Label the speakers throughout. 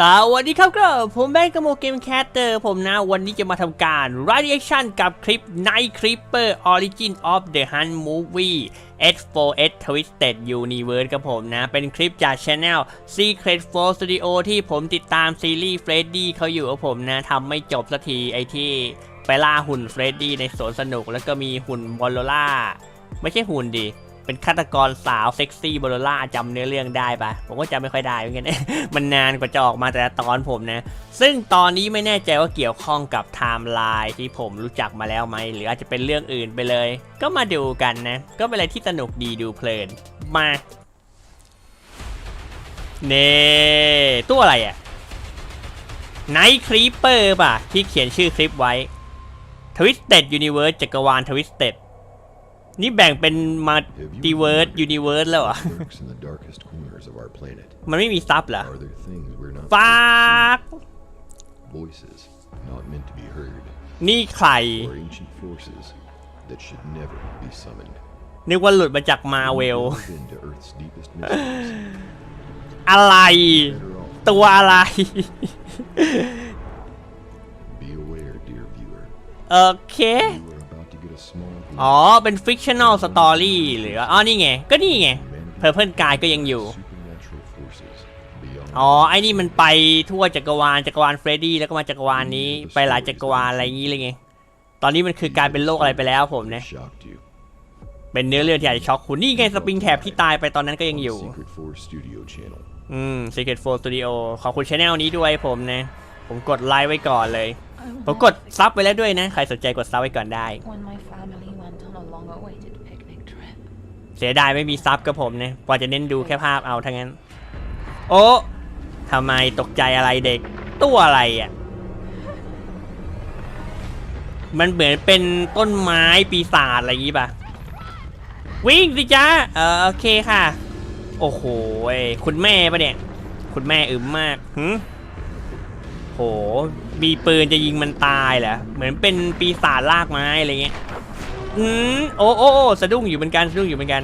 Speaker 1: สวัสดีครับก็ผมแบงก์กโมเกมแคสเตอร์ผมนะวันนี้จะมาทำการ reaction กับคลิป Night Creeper Origin of the Hunt Movie S4S Twisted Universe กับผมนะ เป็นคลิปจาก Channel Secret 4 Studio ที่ผมติดตามซีรีส์ Freddy เขาอยู่กับผมนะทำไม่จบสักทีไอที่ไปล่าหุ่น Freddy ในสวนสนุกแล้วก็มีหุ่นบอลโลล่าไม่ใช่หุ่นดิ เป็นฆาตกรสาวเซ็กซี่บอลล่าจำเนื้อเรื่องได้ปะผมก็จำไม่ค่อยได้เหมือนกันมันนานกว่าจะออกมาแต่ละตอนผมนะ ซึ่งตอนนี้ไม่แน่ใจว่าเกี่ยวข้องกับไทม์ไลน์ที่ผมรู้จักมาแล้วไหมหรืออาจจะเป็นเรื่องอื่นไปเลย ก็มาดูกันนะ ก็เป็นอะไรที่สนุกดีดูเพลินมาเน่ตัวอะไรอะไนท์ครีเปอร์ป่ะที่เขียนชื่อคลิปไว้ Twisted Universe จักรวาล Twisted นี่แบ่งเป็นมา
Speaker 2: Have you
Speaker 1: ติเวิร์ส
Speaker 2: wondered
Speaker 1: ยูนิเวิร์สแล้วเหรอ
Speaker 2: what lurks in the darkest corners of our planet?
Speaker 1: มันไม่มีซับเหรอ
Speaker 2: Are there things we're not
Speaker 1: ฟา
Speaker 2: supposed
Speaker 1: ก
Speaker 2: to see? Voices not meant to be heard,
Speaker 1: นี่ใคร
Speaker 2: or ancient forces that should never be summoned.
Speaker 1: นึกว่าหลุดมาจากมาเวล
Speaker 2: Delve into Earth's deepest mysteries.
Speaker 1: อะไร
Speaker 2: Better off
Speaker 1: ตัวอะไร
Speaker 2: be aware, dear viewer.
Speaker 1: โอเค
Speaker 2: You are about to get a small glimpse
Speaker 1: อ๋อ เป็น fictional story หรืออ๋อ นี่ไง ก็นี่ไง
Speaker 2: of humanity
Speaker 1: เพอร์เพิลกายก็ยังอยู่
Speaker 2: supernatural forces beyond
Speaker 1: อ๋อ ไอ้นี่มันไปทั่วจักรวาล จักรวาลเฟรดดี้ แล้วก็มาจักรวาลนี้ ไปหลายจักรวาลอะไรอย่างนี้เลยไง ตอนนี้มันคือกลายเป็นโลกอะไรไปแล้วผมนะ
Speaker 2: shocked you.
Speaker 1: เป็นเนื้อเรื่องที่อาจจะช็อกคุณ นี่ไงสปริงแท็บที่ตายไปตอนนั้นก็ยังอยู่
Speaker 2: Secret Force Studio Channel.
Speaker 1: อืม Secret 4 Studio ขอบคุณช anel นี้ด้วยผมนะ ผมกดไลค์ไว้ก่อนเลย ผมกดซับไว้แล้วด้วยนะ ใครสนใจกดซับไว้ก่อนได้ เสียดายไม่มีซับกับผมเนะกว่าจะเน้นดูแค่ภาพเอาทั้งนั้น โอ้ทำไมตกใจอะไรเด็ก ตัวอะไรอะ มันเหมือนเป็นต้นไม้ปีศาจอะไรอย่างี้ป่ะ วิ่งสิจ้าเออโอเคค่ะ โอ้โหคุณแม่ปะเนี่ย คุณแม่อึมมากหึโห มีปืนจะยิงมันตายเหรอ เหมือนเป็นปีศาจลากไม้อะไรเงี้ย อืมโอ้โอ้โอ้สะดุ้งอยู่เหมือนกันสะดุ้งอยู่เหมือนกัน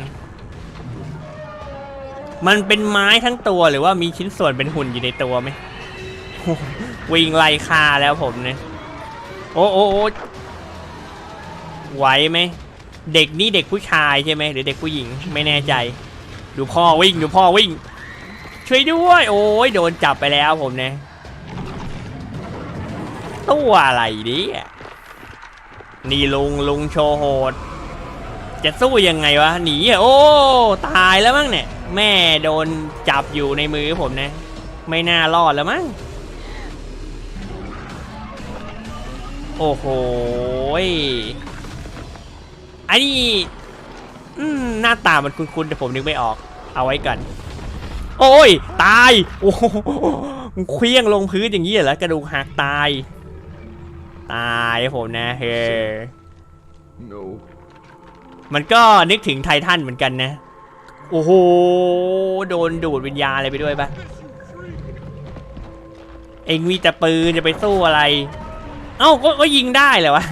Speaker 1: มันเป็นไม้ทั้งตัวหรือว่ามีชิ้นส่วนเป็นหุ่นอยู่ในตัวไหมวิ่งไล่ฆ่าแล้วผมเนี่ยโอ้โอ้โอ้ไหวไหมเด็กนี่เด็กผู้ชายใช่ไหมหรือเด็กผู้หญิงไม่แน่ใจ ดูพ่อวิ่งดูพ่อวิ่ง ช่วยด้วย โอ้ยโดนจับไปแล้วผมเนี่ยตัวอะไรเนี่ย นี่ลุงลุงโชว์โหด จะสู้ยังไงวะหนีอะโอ้ ตายแล้วมั้งเนี่ย แม่โดนจับอยู่ในมือผมนะ ไม่น่ารอดแล้วมั้งโอ้โหยอันนี้หน้าตามันคุ้นๆแต่ผมนึกไม่ออก เอาไว้ก่อน โอ้ย ตาย โอ้โหมันเคลี้ยงลงพื้นอย่างนี้เหรอกระดูกหักตาย ตายผมนะเฮ้
Speaker 2: No.
Speaker 1: มันก็นึกถึงไททันเหมือนกันนะ โอ้โห โดนดูดวิญญาณอะไรไปด้วยปะเอ็งมีแต่ปืนจะไปสู้อะไร เอ้าก็ก็ยิงได้เหรอวะ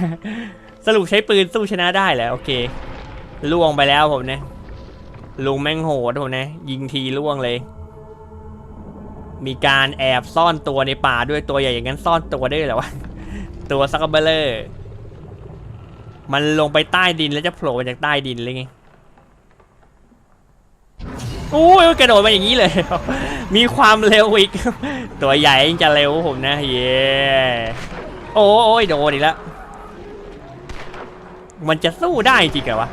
Speaker 1: สรุปใช้ปืนสู้ชนะได้เหรอโอเค ล่วงไปแล้วผมนะ ลุงแม่งโหดผมนะ ยิงทีล่วงเลย มีการแอบซ่อนตัวในป่าด้วยตัวใหญ่อย่างนั้นซ่อนตัวได้เหรอวะ ตัวซักเบลเลอร์มันลงไปใต้ดินแล้วจะโผล่มาจากใต้ดินเลยไงโอ้ยกระโดดมาอย่างนี้เลย มีความเร็วอีก ตัวใหญ่จะเร็วผมนะเย้โอ้ยโดนอีกแล้ว มันจะสู้ได้จริงเหรอวะ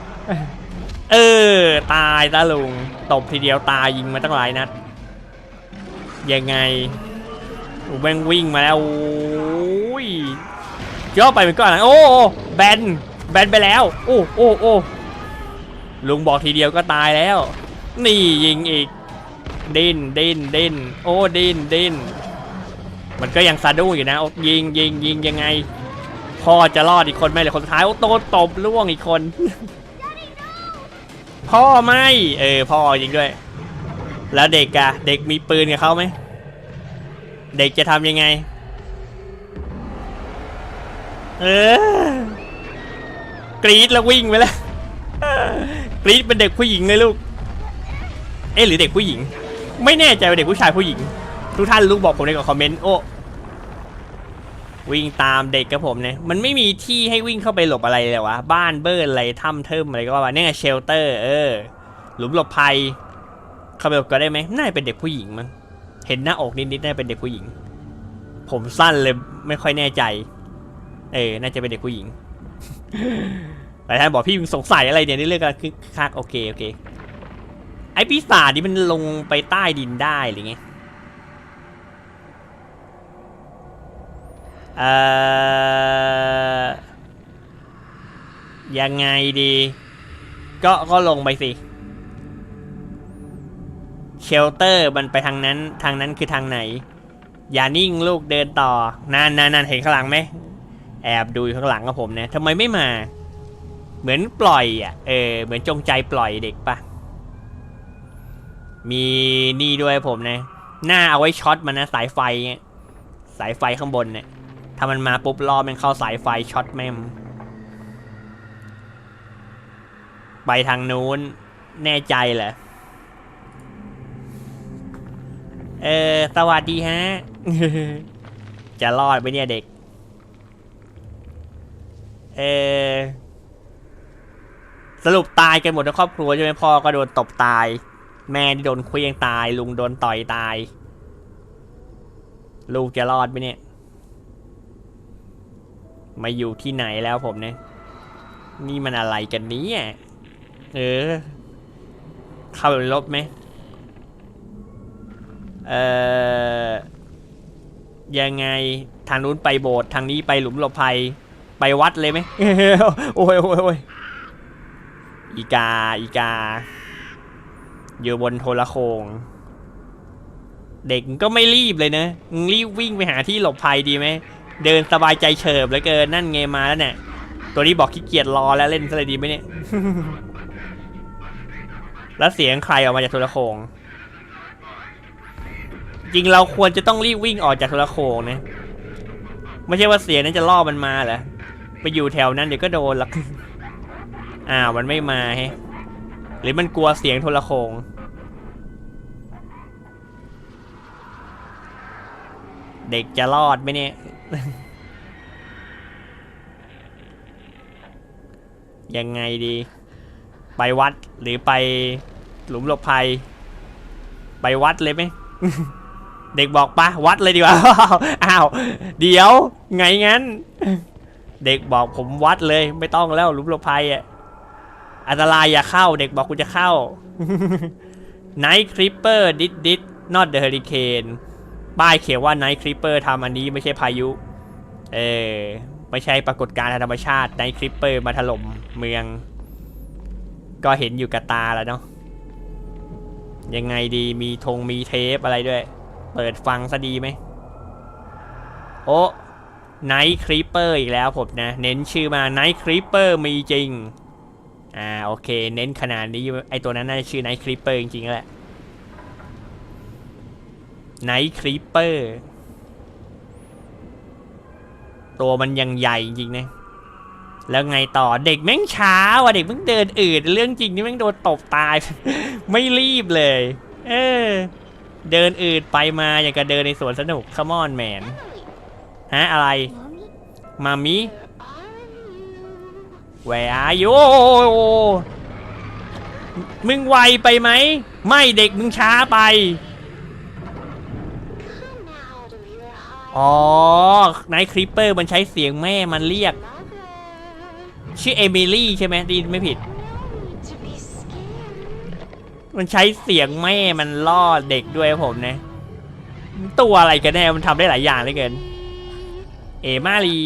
Speaker 1: เออ ตายตาลุง ตบทีเดียวตายยิงมาตั้งหลายนัด ยังไงอ้แม่งวิ่งมาแล้วโอ้ย ย่อไปมันก็อะไรโอ้แบนแบนไปแล้ว โอ้โอ้โอ้ลุงบอกทีเดียวก็ตายแล้ว นี่ยิงอีกดินดินดินโอ้ดินดินมันก็ยังซาดุ้งอยู่นะโอ้ยิงยิงยิงยังไงพ่อจะรอดอีกคนไหมหรือคนสุดท้ายโอ้โตตบล่วงอีกคน พ่อไม่เออพ่อยิงด้วย แล้วเด็กอะเด็กมีปืนกับเขาไหมเด็กจะทำยังไง เออกรีดแล้ววิ่งไปแล้วกรีดเป็นเด็กผู้หญิงเลยลูก เอ๊ะหรือเด็กผู้หญิง ไม่แน่ใจว่าเด็กผู้ชายผู้หญิง ทุกท่านรู้บอกผมในคอมเมนต์โอ้วิ่งตามเด็กกับผมเนี่ยมันไม่มีที่ให้วิ่งเข้าไปหลบอะไรเลยวะบ้านเบิร์นอะไรถ้ำเทิมอะไรก็ว่าเนี่ยเชลเตอร์เออ หลุมหลบภัย เข้าไปหลบก็ได้ไหมน่าจะเป็นเด็กผู้หญิงมั้งเห็นหน้าอกนิดๆน่าจะเป็นเด็กผู้หญิง ผมสั้นเลยไม่ค่อยแน่ใจ เออน่าจะเป็นเด็กผู้หญิงหลายท่านบอกพี่มึงสงสัยอะไรเนี่ยนี่เรื่องการคึกคักโอเคโอเค ไอปีศาจนี่มันลงไปใต้ดินได้หรือไงเอ่อยังไงดี ก็ก็ลงไปสิเชลเตอร์มันไปทางนั้นทางนั้นคือทางไหน อย่านิ่งลูกเดินต่อนั่นนั่นนั่นเห็นข้างหลังไหม แอบดูข้างหลังกับผมนะทำไมไม่มา เหมือนปล่อยอะเออเหมือนจงใจปล่อยเด็กปะมีนี่ด้วยผมนะ หน้าเอาไว้ช็อตมันนะสายไฟสายไฟข้างบนเนี่ยถ้ามันมาปุ๊บรอมันเข้าสายไฟช็อตแม่มไปทางนู้นแน่ใจเหรอเออ สวัสดีฮะ จะรอดไหมเนี่ยเด็ก เอสรุปตายกันหมดทั้งครอบครัวใช่ไหมพ่อก็โดนตบตาย แม่โดนเคว้งตาย ลุงโดนต่อยตาย ลูกจะรอดไหมเนี่ย มาอยู่ที่ไหนแล้วผมเนี่ย นี่มันอะไรกันนี้เออ เข้าไปลบไหมเออยังไงทางนู้นไปโบสถ์ทางนี้ไปหลุมหลบภัย ไปวัดเลยไหมโอ้ยโอ้ยโอ้ยอีกา อีกา อยู่บนโทรโคง เด็กก็ไม่รีบเลยนะมึงรีบวิ่งไปหาที่หลบภัยดีไหม เดินสบายใจเฉิบเหลือเกิน นั่นไงมาแล้วเนี่ย ตัวนี้บอกขี้เกียจรอแล้วเล่นซะเลยดีไหมเนี่ย แล้วเสียงใครออกมาจากโทรโคง จริงเราควรจะต้องรีบวิ่งออกจากโทรโคงนะ ไม่ใช่ว่าเสียงนั้นจะล่อมันมาเหรอ ไปอยู่แถวนั้นเดี๋ยวก็โดนหรอกอ้าวมันไม่มาฮะหรือมันกลัวเสียงโทรโคงเด็กจะรอดไหมเนี่ย ยังไงดี ไปวัดหรือไปหลุมหลบภัย ไปวัดเลยไหม เด็กบอกปะวัดเลยดีกว่า อ้าว เดี๋ยว ไงงั้น เด็กบอกผมวัดเลย ไม่ต้องแล้วหลุมหลบภัยอะอันตรายอย่าเข้าเด็กบอกกูจะเข้า Night Creeper did did not the hurricane ป้ายเขียนว่า Night Creeper ทำอันนี้ไม่ใช่พายุ เออ ไม่ใช่ปรากฏการณ์ธรรมชาติ Night Creeper มาถล่มเมือง ก็เห็นอยู่กับตาแล้วเนาะ ยังไงดีมีธงมีเทปอะไรด้วย เปิดฟังซะดีไหม โอ้ Night Creeper อีกแล้วผมนะ เน้นชื่อมา Night Creeper มีจริง อ่าโอเค เน้นขนาดนี้ไอตัวนั้นน่าจะชื่อ Night Creeper จริงๆแหละ Night Creeper ตัวมันยังใหญ่จริงนะ แล้วไงต่อเด็กแม่งช้าว่ะเด็กแม่งเดินอืดเรื่องจริงนี่แม่งโดนตบตาย ไม่รีบเลย เออ เดินอืดไปมาอย่างกับเดินในสวนสนุก Come on man ฮะอะไร มามิ Where are you มึงไวไปไหม ไม่เด็กมึงช้าไป อ๋อไนท์คริปเปอร์มันใช้เสียงแม่มันเรียก ชื่อเอมิลี่ใช่ไหมดยินไม่ผิด มันใช้เสียงแม่มันล่อเด็กด้วยผมนะ ตัวอะไรกันแน่ มันทำได้หลายอย่างเลยเกิน เอมารี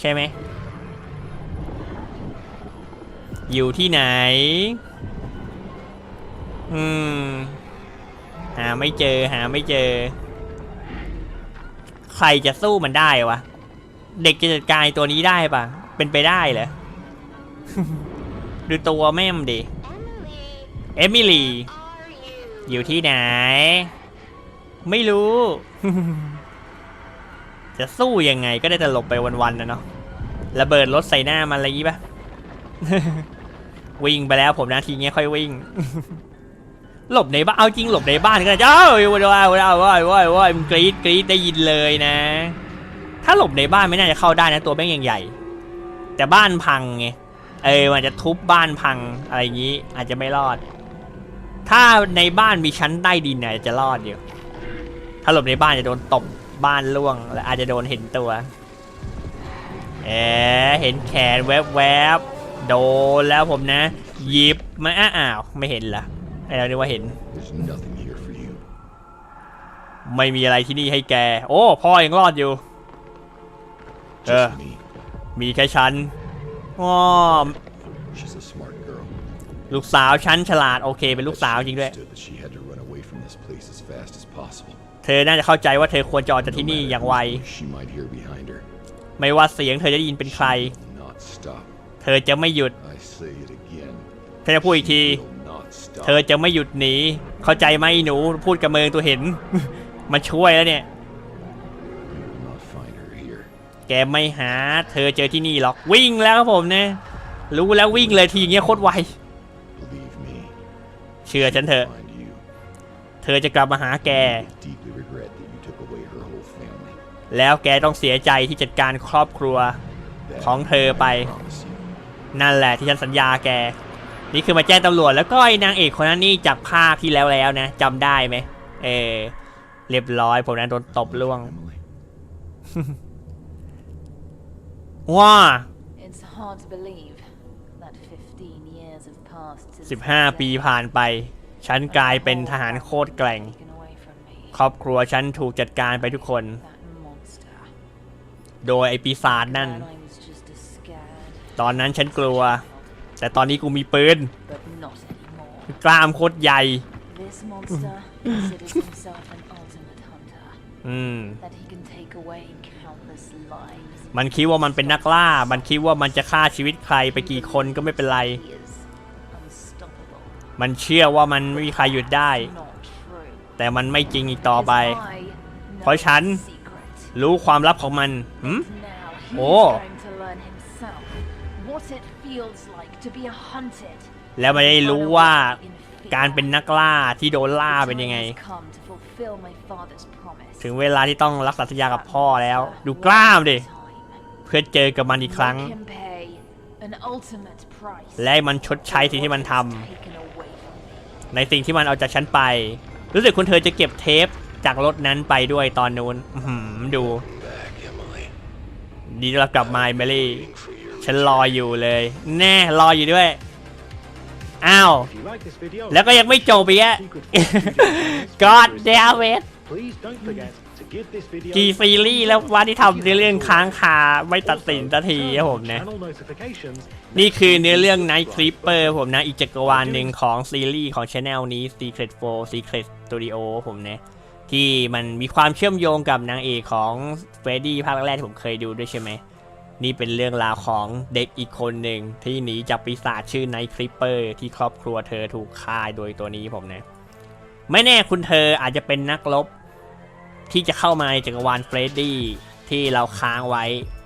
Speaker 1: ใช่ไหมอยู่ที่ไหน อืม หาไม่เจอ หาไม่เจอ ใครจะสู้มันได้วะ เด็กจะจัดการตัวนี้ได้ปะเป็นไปได้เหรอ ดูตัวแม่มดิ เอมิลี่ อยู่ที่ไหน ไม่รู้ จะสู้ยังไงก็ได้แต่หลบไปวันๆนะเนาะระเบิดรถใส่หน้ามันอะไรอย่างงี้ปะวิ่งไปแล้วผมนะทีเงี้ยค่อยวิ่ง หลบในบ้านเอาจริงหลบในบ้านก็ได้เจ้าว้ายว้ายว้ายว้ายว้ายว้ายมันกรี๊ดกรี๊ดได้ยินเลยนะ ถ้าหลบในบ้านไม่น่าจะเข้าได้นะตัวแม่งยังใหญ่ แต่บ้านพังไงเออมันจะทุบบ้านพังอะไรอย่างนี้ อาจจะไม่รอด ถ้าในบ้านมีชั้นใต้ดินเนี่ยจะรอดอยู่ถ้าหลบในบ้านจะโดนตบ บ้านล่วงและอาจจะโดนเห็นตัวเอ๋เห็นแขนแวบๆโดนแล้วผมนะ หยิบมาอ้าวไม่เห็นละไอ้เราเรียกว่าเห็น
Speaker 2: There's nothing here for you.
Speaker 1: ไม่มีอะไรที่นี่ให้แก โอ้พ่อยังรอดอยู่
Speaker 2: Just
Speaker 1: Uh.
Speaker 2: me.
Speaker 1: มีแค่ฉันอ้อ
Speaker 2: She's a smart girl.
Speaker 1: ลูกสาวฉันฉลาดโอเคเป็นลูกสาวจริงด้วย ธอน่าจะเข้าใจว่าเธอควรจะออกจากที่นี่อย่างไว
Speaker 2: She might hear behind her.
Speaker 1: ไม่ว่าเสียงเธอจะได้ยินเป็นใคร
Speaker 2: Will not stop.
Speaker 1: เธอจะไม่หยุด
Speaker 2: I say it again.
Speaker 1: เธอจะพูดอีกที
Speaker 2: Will not stop.
Speaker 1: เธอจะไม่หยุดหนี เข้าใจไหมหนู พูดกับเมืองตัวเห็นมาช่วยแล้วเนี่ย
Speaker 2: You will not find her here.
Speaker 1: แกไม่หา เธอเจอที่นี่หรอก วิ่งแล้วครับผมนะ รู้แล้ววิ่งเลยทีเงี้ยโคตรไว
Speaker 2: Believe me.
Speaker 1: เชื่อฉันเถอะ
Speaker 2: Find you.
Speaker 1: เธอจะกลับมาหาแก
Speaker 2: Will deeply regret that you took away her whole family.
Speaker 1: แล้วแกต้องเสียใจที่จัดการครอบครัว
Speaker 2: That
Speaker 1: ของเธอไป
Speaker 2: I promise you.
Speaker 1: นั่นแหละที่ฉันสัญญาแก นี่คือมาแจ้งตำรวจแล้วก็ไอ้นางเอกคนนั้นนี่จากภาคที่แล้วแล้วนะจำได้ไหมเออเรียบร้อยผมนั้นโดนตบล่วง
Speaker 2: Emily.
Speaker 1: ว้า
Speaker 3: It's hard to believe that 15 years have passed since
Speaker 1: 15ปีผ่านไป ฉันกลายเป็นทหารโคตรแกร่ง ครอบครัวฉันถูกจัดการไปทุกคน โดยไอปีศาจนั่น ตอนนั้นฉันกลัว แต่ตอนนี้กูมีปืน กล้ามโคตรใหญ่ อืม มันคิดว่ามันเป็นนักล่า มันคิดว่ามันจะฆ่าชีวิตใครไปกี่คนก็ไม่เป็นไร มันเชื่อว่ามันไม่มีใครหยุดได้ แต่มันไม่จริงอีกต่อไป เพราะฉันรู้ความลับของมันหืม
Speaker 3: Now he's
Speaker 1: Oh.
Speaker 3: going to learn himself what it feels like to be hunted.
Speaker 1: แล้วมันได้รู้ว่าการเป็นนักล่าที่โดนล่าเป็นยังไง ถึงเวลาที่ต้องรักษาสัญญากับพ่อแล้ว ดูกล้ามดิ เพื่อเจอกับมันอีกครั้ง และมันชดใช้สิ่งที่มันทำ ในสิ่งที่มันเอาจากฉันไป รู้สึกคุณเธอจะเก็บเทปจากรถนั้นไปด้วยตอนนู้นดู
Speaker 2: Back, Emily.
Speaker 1: ดีเรากลับมาเมลี่ ฉันรออยู่เลย แน่รออยู่ด้วย อ้าว แล้วก็ยังไม่จบอีกอะ God damn it กี่ซีรีส์แล้วว่าที่ทำในเรื่องค้างคาไม่ตัดสินสักทีครับผมนะ นี่คือเนื้อเรื่อง Night Creeper ผมนะ อีกจักรวาลหนึ่งของซีรีส์ของช anel นี้ Secret 4 Secret Studio ผมนะ ที่มันมีความเชื่อมโยงกับนางเอกของเฟรดดี้ภาคแรกที่ผมเคยดูด้วยใช่ไหม นี่เป็นเรื่องราวของเด็กอีกคนหนึ่งที่หนีจากปีศาจชื่อ Night Creeper ที่ครอบครัวเธอถูกฆ่าโดยตัวนี้ผมนะไม่แน่คุณเธออาจจะเป็นนักรบ ที่จะเข้ามาในจักรวาลเฟรดดี้ที่เราค้างไว้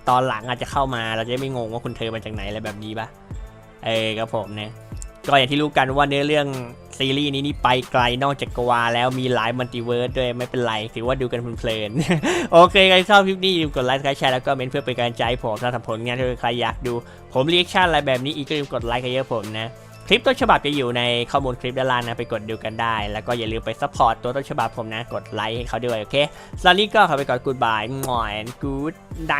Speaker 1: ตอนหลังอาจจะเข้ามาเราจะไม่งงว่าคุณเธอมาจากไหนอะไรแบบนี้ปะเออครับผมเนี่ยก็อย่างที่รู้กันว่าเนื้อเรื่องซีรีส์นี้นี่ไปไกลนอกจากกรวาลแล้วมีหลายมัลติเวิร์สด้วยไม่เป็นไร ถือว่าดูกันเพลินๆ โอเคใครชอบคลิปนี้อย่าลืมกดไลค์กดแชร์แล้วก็เมนเพื่อเป็นกำลังใจผมถ้าทำผลงานที่ใครอยากดู ผมเรียกชั่นอะไรแบบนี้อีกก็อย่าลืมกดไลค์กันเยอะผมนะ คลิปต้นฉบับจะอยู่ในข้อมูลคลิปด้านล่างนะไปกดดูกันได้ แล้วก็อย่าลืมไปซัพพอร์ตตัวต้นฉบับผมนะ กดไลค์ให้เขาด้วยโอเคสำหรับนี้ก็ขอไปก่อนกูดบายงอนกูดไน